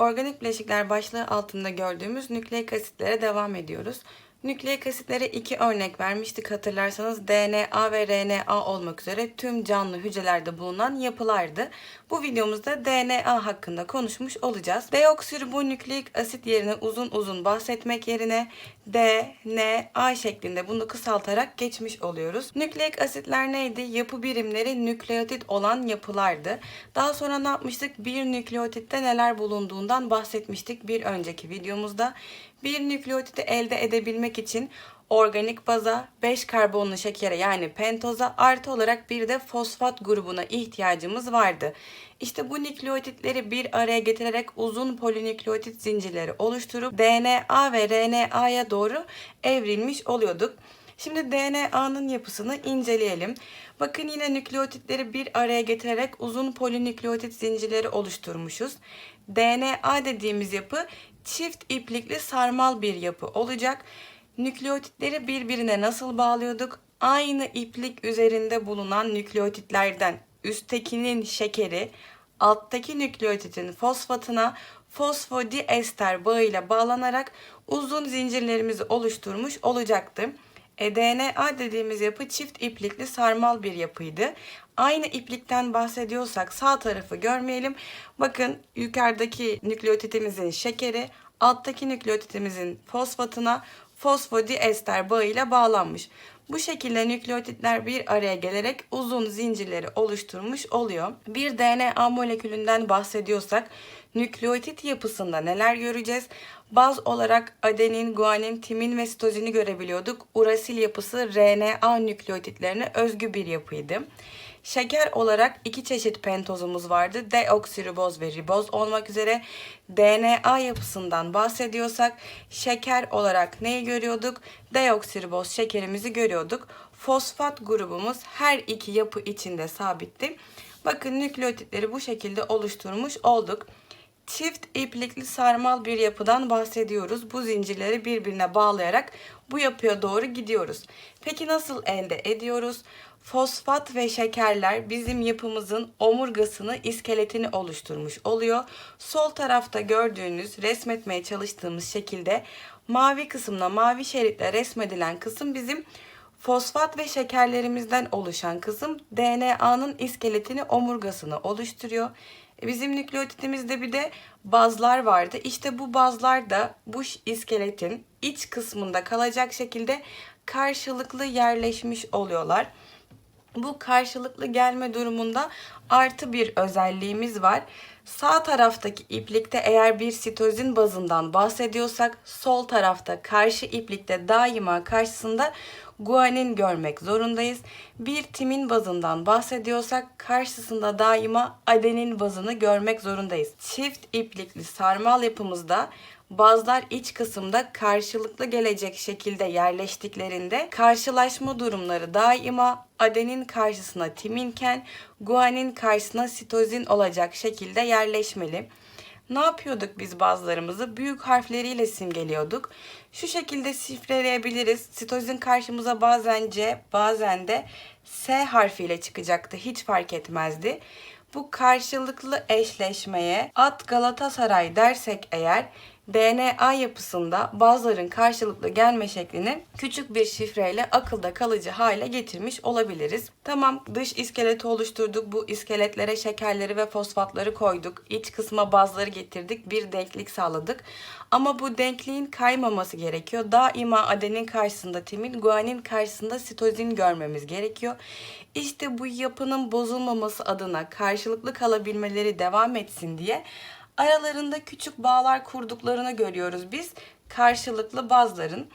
Organik bileşikler başlığı altında gördüğümüz nükleik asitlere devam ediyoruz. Nükleik asitlere iki örnek vermiştik hatırlarsanız DNA ve RNA olmak üzere tüm canlı hücrelerde bulunan yapılardı. Bu videomuzda DNA hakkında konuşmuş olacağız. Deoksiribonükleik asit yerine uzun uzun bahsetmek yerine DNA şeklinde bunu kısaltarak geçmiş oluyoruz. Nükleik asitler neydi? Yapı birimleri nükleotit olan yapılardı. Daha sonra ne yapmıştık? Bir nükleotitte neler bulunduğundan bahsetmiştik bir önceki videomuzda. Bir nükleotiti elde edebilmek için organik baza, 5 karbonlu şekere yani pentoza artı olarak bir de fosfat grubuna ihtiyacımız vardı. İşte bu nükleotitleri bir araya getirerek uzun polinükleotit zincirleri oluşturup DNA ve RNA'ya doğru evrilmiş oluyorduk. Şimdi DNA'nın yapısını inceleyelim. Bakın yine nükleotitleri bir araya getirerek uzun polinükleotit zincirleri oluşturmuşuz. DNA dediğimiz yapı çift iplikli sarmal bir yapı olacak. Nükleotitleri birbirine nasıl bağlıyorduk? Aynı iplik üzerinde bulunan nükleotitlerden üsttekinin şekeri alttaki nükleotitin fosfatına fosfodiester bağıyla bağlanarak uzun zincirlerimizi oluşturmuş olacaktı. E, DNA dediğimiz yapı çift iplikli sarmal bir yapıydı. Aynı iplikten bahsediyorsak sağ tarafı görmeyelim. Bakın yukarıdaki nükleotitimizin şekeri alttaki nükleotitimizin fosfatına fosfodiester bağıyla bağlanmış. Bu şekilde nükleotitler bir araya gelerek uzun zincirleri oluşturmuş oluyor. Bir DNA molekülünden bahsediyorsak nükleotit yapısında neler göreceğiz? Baz olarak adenin, guanin, timin ve sitozini görebiliyorduk. Urasil yapısı RNA nükleotitlerine özgü bir yapıydı. Şeker olarak iki çeşit pentozumuz vardı. Deoksiriboz ve riboz olmak üzere DNA yapısından bahsediyorsak şeker olarak neyi görüyorduk? Deoksiriboz şekerimizi görüyorduk. Fosfat grubumuz her iki yapı içinde sabitti. Bakın nükleotitleri bu şekilde oluşturmuş olduk. Çift iplikli sarmal bir yapıdan bahsediyoruz. Bu zincirleri birbirine bağlayarak bu yapıya doğru gidiyoruz. Peki nasıl elde ediyoruz? Fosfat ve şekerler bizim yapımızın omurgasını, iskeletini oluşturmuş oluyor. Sol tarafta gördüğünüz resmetmeye çalıştığımız şekilde mavi kısımla mavi şeritle resmedilen kısım bizim Fosfat ve şekerlerimizden oluşan kısım DNA'nın iskeletini, omurgasını oluşturuyor. E, Bizim nükleotitimizde bir de bazlar vardı. İşte bu bazlar da bu iskeletin iç kısmında kalacak şekilde karşılıklı yerleşmiş oluyorlar. Bu karşılıklı gelme durumunda artı bir özelliğimiz var. Sağ taraftaki iplikte eğer bir sitozin bazından bahsediyorsak sol tarafta karşı iplikte daima karşısında guanin görmek zorundayız. Bir timin bazından bahsediyorsak karşısında daima adenin bazını görmek zorundayız. Çift iplikli sarmal yapımızda bazlar iç kısımda karşılıklı gelecek şekilde yerleştiklerinde karşılaşma durumları daima adenin karşısına timinken guanin karşısına sitozin olacak şekilde yerleşmeli. Ne yapıyorduk biz bazılarımızı? Büyük harfleriyle simgeliyorduk. Şu şekilde şifreleyebiliriz. Sitozin karşımıza bazen C, bazen de S harfiyle çıkacaktı. Hiç fark etmezdi. Bu karşılıklı eşleşmeye at Galatasaray dersek eğer DNA yapısında bazıların karşılıklı gelme şeklini küçük bir şifreyle akılda kalıcı hale getirmiş olabiliriz. Tamam dış iskeleti oluşturduk. Bu iskeletlere şekerleri ve fosfatları koyduk. İç kısma bazları getirdik. Bir denklik sağladık. Ama bu denkliğin kaymaması gerekiyor. Daima adenin karşısında timin, guanin karşısında sitozin görmemiz gerekiyor. İşte bu yapının bozulmaması adına karşılıklı kalabilmeleri devam etsin diye aralarında küçük bağlar kurduklarını görüyoruz biz karşılıklı bazların.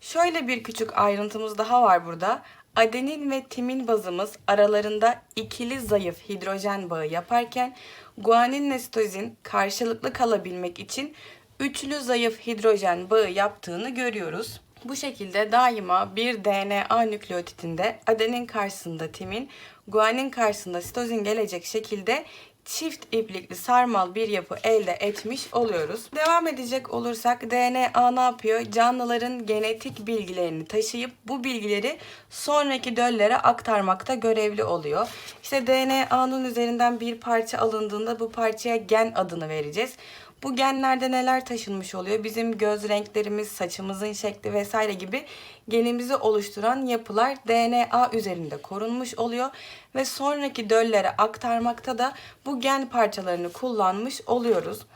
Şöyle bir küçük ayrıntımız daha var burada. Adenin ve timin bazımız aralarında ikili zayıf hidrojen bağı yaparken guanin ve sitozin karşılıklı kalabilmek için üçlü zayıf hidrojen bağı yaptığını görüyoruz. Bu şekilde daima bir DNA nükleotitinde adenin karşısında timin, guanin karşısında sitozin gelecek şekilde çift iplikli sarmal bir yapı elde etmiş oluyoruz. Devam edecek olursak DNA ne yapıyor? Canlıların genetik bilgilerini taşıyıp bu bilgileri sonraki döllere aktarmakta görevli oluyor. İşte DNA'nın üzerinden bir parça alındığında bu parçaya gen adını vereceğiz. Bu genlerde neler taşınmış oluyor? Bizim göz renklerimiz, saçımızın şekli vesaire gibi genimizi oluşturan yapılar DNA üzerinde korunmuş oluyor ve sonraki döllere aktarmakta da bu gen parçalarını kullanmış oluyoruz.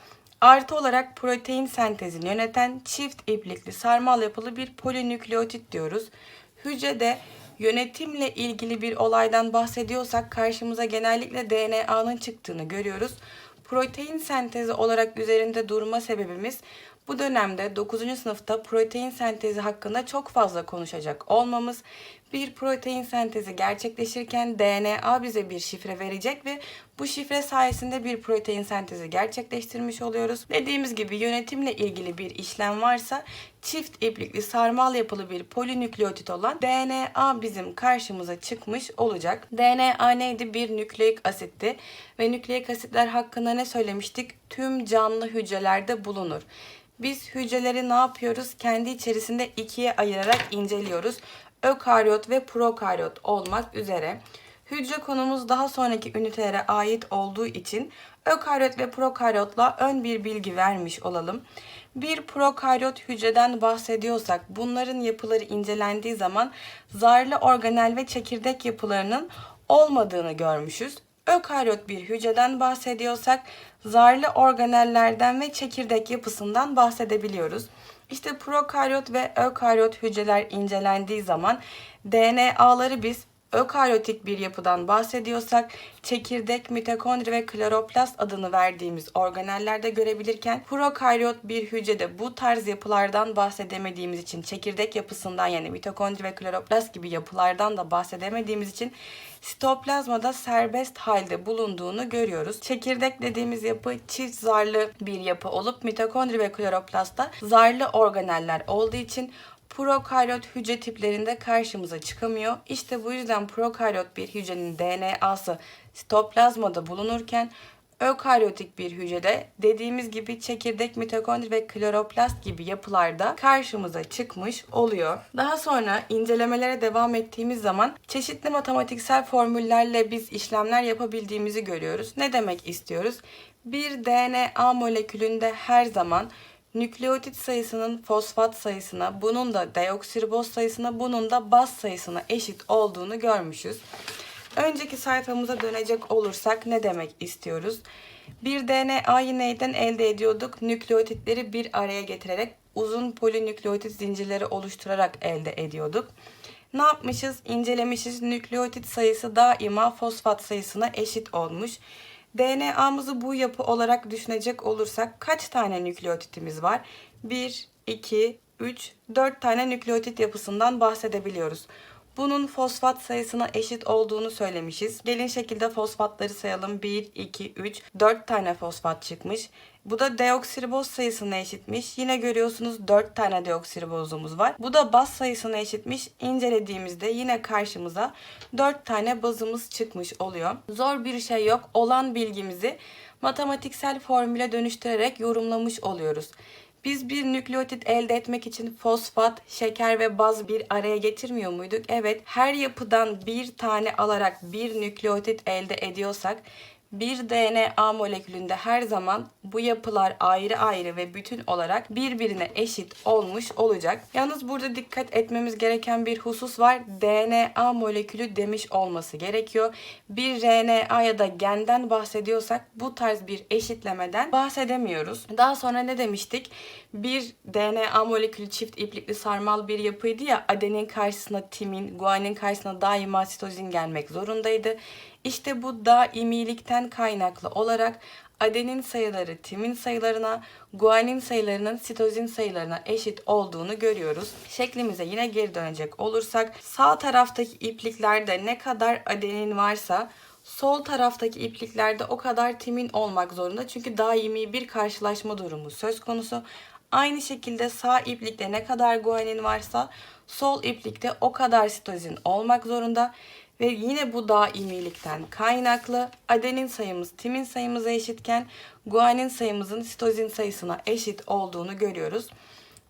Artı olarak protein sentezini yöneten çift iplikli sarmal yapılı bir polinükleotit diyoruz. Hücrede yönetimle ilgili bir olaydan bahsediyorsak karşımıza genellikle DNA'nın çıktığını görüyoruz. Protein sentezi olarak üzerinde durma sebebimiz bu dönemde 9. sınıfta protein sentezi hakkında çok fazla konuşacak olmamız, bir protein sentezi gerçekleşirken DNA bize bir şifre verecek ve bu şifre sayesinde bir protein sentezi gerçekleştirmiş oluyoruz. Dediğimiz gibi yönetimle ilgili bir işlem varsa çift iplikli sarmal yapılı bir polinükleotit olan DNA bizim karşımıza çıkmış olacak. DNA neydi? Bir nükleik asitti ve nükleik asitler hakkında ne söylemiştik? Tüm canlı hücrelerde bulunur. Biz hücreleri ne yapıyoruz? Kendi içerisinde ikiye ayırarak inceliyoruz. Ökaryot ve prokaryot olmak üzere. Hücre konumuz daha sonraki ünitelere ait olduğu için ökaryot ve prokaryotla ön bir bilgi vermiş olalım. Bir prokaryot hücreden bahsediyorsak bunların yapıları incelendiği zaman zarlı organel ve çekirdek yapılarının olmadığını görmüşüz. Ökaryot bir hücreden bahsediyorsak zarlı organellerden ve çekirdek yapısından bahsedebiliyoruz. İşte prokaryot ve ökaryot hücreler incelendiği zaman DNA'ları biz ökaryotik bir yapıdan bahsediyorsak çekirdek, mitokondri ve kloroplast adını verdiğimiz organellerde görebilirken prokaryot bir hücrede bu tarz yapılardan bahsedemediğimiz için çekirdek yapısından yani mitokondri ve kloroplast gibi yapılardan da bahsedemediğimiz için sitoplazmada serbest halde bulunduğunu görüyoruz. Çekirdek dediğimiz yapı çift zarlı bir yapı olup mitokondri ve kloroplastta zarlı organeller olduğu için prokaryot hücre tiplerinde karşımıza çıkamıyor. İşte bu yüzden prokaryot bir hücrenin DNA'sı sitoplazmada bulunurken ökaryotik bir hücrede dediğimiz gibi çekirdek, mitokondri ve kloroplast gibi yapılarda karşımıza çıkmış oluyor. Daha sonra incelemelere devam ettiğimiz zaman çeşitli matematiksel formüllerle biz işlemler yapabildiğimizi görüyoruz. Ne demek istiyoruz? Bir DNA molekülünde her zaman nükleotit sayısının fosfat sayısına, bunun da deoksiriboz sayısına, bunun da baz sayısına eşit olduğunu görmüşüz. Önceki sayfamıza dönecek olursak ne demek istiyoruz? Bir DNA'yı neyden elde ediyorduk? Nükleotitleri bir araya getirerek uzun polinükleotit zincirleri oluşturarak elde ediyorduk. Ne yapmışız? İncelemişiz. Nükleotit sayısı daima fosfat sayısına eşit olmuş. DNA'mızı bu yapı olarak düşünecek olursak kaç tane nükleotitimiz var? 1, 2, 3, 4 tane nükleotit yapısından bahsedebiliyoruz. Bunun fosfat sayısına eşit olduğunu söylemişiz. Gelin şekilde fosfatları sayalım. 1, 2, 3, 4 tane fosfat çıkmış. Bu da deoksiriboz sayısına eşitmiş. Yine görüyorsunuz 4 tane deoksiribozumuz var. Bu da baz sayısına eşitmiş. İncelediğimizde yine karşımıza 4 tane bazımız çıkmış oluyor. Zor bir şey yok. Olan bilgimizi matematiksel formüle dönüştürerek yorumlamış oluyoruz. Biz bir nükleotit elde etmek için fosfat, şeker ve baz bir araya getirmiyor muyduk? Evet, her yapıdan bir tane alarak bir nükleotit elde ediyorsak bir DNA molekülünde her zaman bu yapılar ayrı ayrı ve bütün olarak birbirine eşit olmuş olacak. Yalnız burada dikkat etmemiz gereken bir husus var. DNA molekülü demiş olması gerekiyor. Bir RNA ya da genden bahsediyorsak bu tarz bir eşitlemeden bahsedemiyoruz. Daha sonra ne demiştik? Bir DNA molekülü çift iplikli sarmal bir yapıydı ya adenin karşısına timin, guanin karşısına daima sitozin gelmek zorundaydı. İşte bu daimilikten kaynaklı olarak adenin sayıları timin sayılarına, guanin sayılarının sitozin sayılarına eşit olduğunu görüyoruz. Şeklimize yine geri dönecek olursak sağ taraftaki ipliklerde ne kadar adenin varsa sol taraftaki ipliklerde o kadar timin olmak zorunda. Çünkü daimi bir karşılaşma durumu söz konusu. Aynı şekilde sağ iplikte ne kadar guanin varsa sol iplikte o kadar sitozin olmak zorunda. Ve yine bu daimilikten kaynaklı adenin sayımız timin sayımıza eşitken guanin sayımızın sitozin sayısına eşit olduğunu görüyoruz.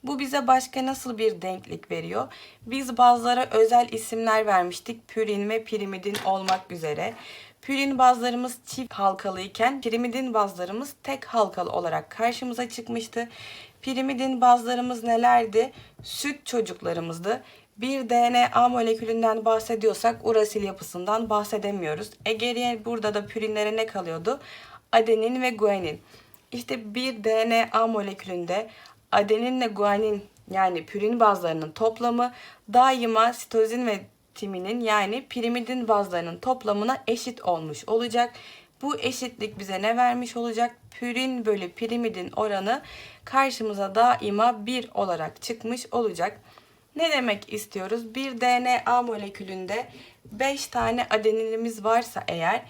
Bu bize başka nasıl bir denklik veriyor? Biz bazılara özel isimler vermiştik. Pürin ve pirimidin olmak üzere. Pürin bazlarımız çift halkalı iken pirimidin bazlarımız tek halkalı olarak karşımıza çıkmıştı. Pirimidin bazlarımız nelerdi? Süt çocuklarımızdı. Bir DNA molekülünden bahsediyorsak urasil yapısından bahsedemiyoruz. E geriye burada da pürinlere ne kalıyordu? Adenin ve guanin. İşte bir DNA molekülünde adeninle guanin yani pürin bazlarının toplamı daima sitozin ve timinin yani pirimidin bazlarının toplamına eşit olmuş olacak. Bu eşitlik bize ne vermiş olacak? Pürin bölü pirimidin oranı karşımıza daima 1 olarak çıkmış olacak. Ne demek istiyoruz? Bir DNA molekülünde 5 tane adeninimiz varsa eğer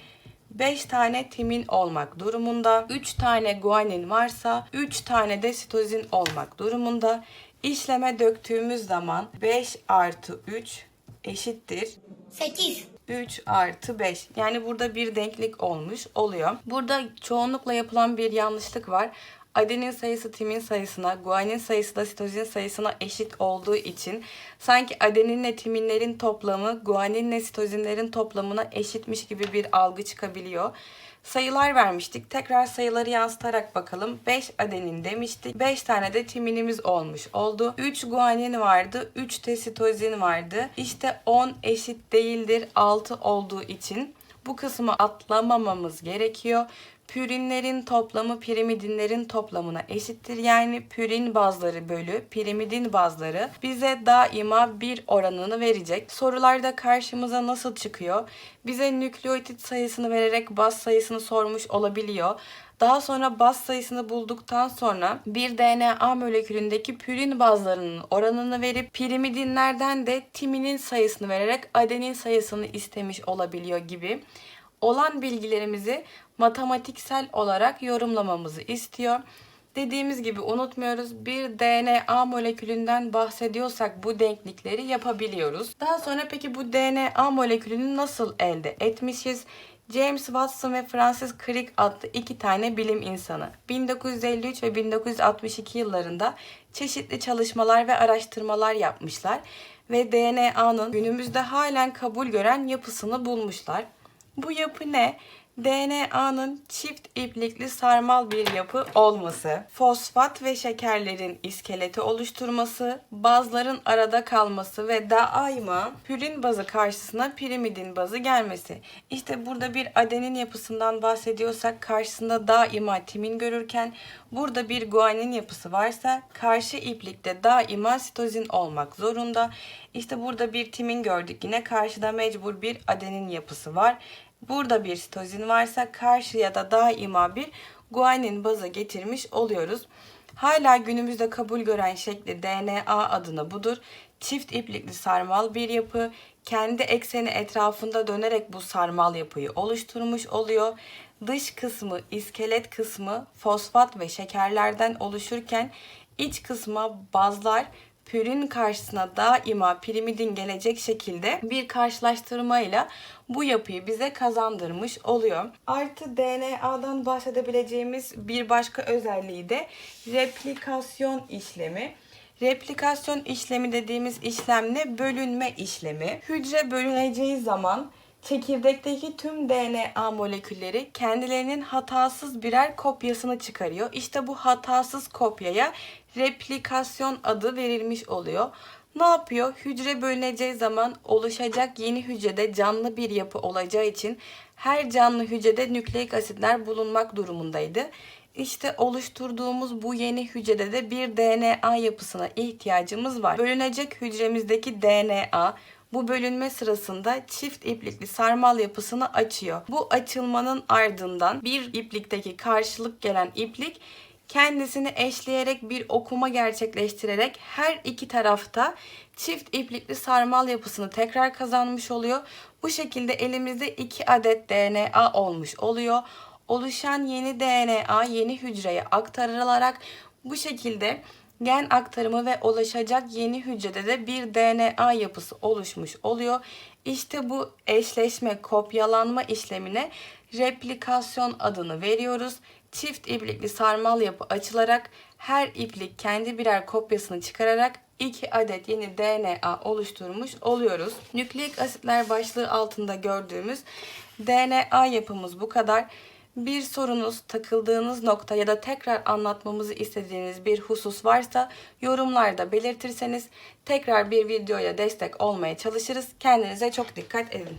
5 tane timin olmak durumunda, 3 tane guanin varsa 3 tane de sitozin olmak durumunda. İşleme döktüğümüz zaman 5 artı 3 eşittir 8. 3 artı 5. Yani burada bir denklik olmuş oluyor. Burada çoğunlukla yapılan bir yanlışlık var. Adenin sayısı timin sayısına, guanin sayısı da sitozin sayısına eşit olduğu için sanki adeninle timinlerin toplamı guaninle sitozinlerin toplamına eşitmiş gibi bir algı çıkabiliyor. Sayılar vermiştik. Tekrar sayıları yansıtarak bakalım. 5 adenin demiştik. 5 tane de timinimiz olmuş oldu. 3 guanin vardı. 3 de sitozin vardı. İşte 10 eşit değildir 6 olduğu için bu kısmı atlamamamız gerekiyor. Pürinlerin toplamı pirimidinlerin toplamına eşittir. Yani pürin bazları bölü pirimidin bazları bize daima bir oranını verecek. Sorularda karşımıza nasıl çıkıyor? Bize nükleotit sayısını vererek baz sayısını sormuş olabiliyor. Daha sonra baz sayısını bulduktan sonra bir DNA molekülündeki pürin bazlarının oranını verip pirimidinlerden de timinin sayısını vererek adenin sayısını istemiş olabiliyor gibi olan bilgilerimizi matematiksel olarak yorumlamamızı istiyor. Dediğimiz gibi unutmuyoruz bir DNA molekülünden bahsediyorsak bu denklikleri yapabiliyoruz. Daha sonra peki bu DNA molekülünü nasıl elde etmişiz? James Watson ve Francis Crick adlı iki tane bilim insanı 1953 ve 1962 yıllarında çeşitli çalışmalar ve araştırmalar yapmışlar ve DNA'nın günümüzde halen kabul gören yapısını bulmuşlar. Bu yapı ne? DNA'nın çift iplikli sarmal bir yapı olması, fosfat ve şekerlerin iskeleti oluşturması, bazların arada kalması ve daima pürin bazı karşısına pirimidin bazı gelmesi. İşte burada bir adenin yapısından bahsediyorsak karşısında daima timin görürken burada bir guanin yapısı varsa karşı iplikte daima sitozin olmak zorunda. İşte burada bir timin gördük yine karşıda mecbur bir adenin yapısı var. Burada bir sitozin varsa karşıya da daima bir guanin bazı getirmiş oluyoruz. Hala günümüzde kabul gören şekli DNA adına budur. Çift iplikli sarmal bir yapı kendi ekseni etrafında dönerek bu sarmal yapıyı oluşturmuş oluyor. Dış kısmı, iskelet kısmı fosfat ve şekerlerden oluşurken iç kısma bazlar pürin karşısına daima pirimidin gelecek şekilde bir karşılaştırmayla bu yapıyı bize kazandırmış oluyor. Artı DNA'dan bahsedebileceğimiz bir başka özelliği de replikasyon işlemi. Replikasyon işlemi dediğimiz işlem ne? Bölünme işlemi. Hücre bölüneceği zaman çekirdekteki tüm DNA molekülleri kendilerinin hatasız birer kopyasını çıkarıyor. İşte bu hatasız kopyaya replikasyon adı verilmiş oluyor. Ne yapıyor? Hücre bölüneceği zaman oluşacak yeni hücrede canlı bir yapı olacağı için her canlı hücrede nükleik asitler bulunmak durumundaydı. İşte oluşturduğumuz bu yeni hücrede de bir DNA yapısına ihtiyacımız var. Bölünecek hücremizdeki DNA bu bölünme sırasında çift iplikli sarmal yapısını açıyor. Bu açılmanın ardından bir iplikteki karşılık gelen iplik kendisini eşleyerek bir okuma gerçekleştirerek her iki tarafta çift iplikli sarmal yapısını tekrar kazanmış oluyor. Bu şekilde elimizde iki adet DNA olmuş oluyor. Oluşan yeni DNA yeni hücreye aktarılarak bu şekilde gen aktarımı ve ulaşacak yeni hücrede de bir DNA yapısı oluşmuş oluyor. İşte bu eşleşme, kopyalanma işlemine replikasyon adını veriyoruz. Çift iplikli sarmal yapı açılarak her iplik kendi birer kopyasını çıkararak iki adet yeni DNA oluşturmuş oluyoruz. Nükleik asitler başlığı altında gördüğümüz DNA yapımız bu kadar. Bir sorunuz, takıldığınız nokta ya da tekrar anlatmamızı istediğiniz bir husus varsa yorumlarda belirtirseniz tekrar bir videoya destek olmaya çalışırız. Kendinize çok dikkat edin.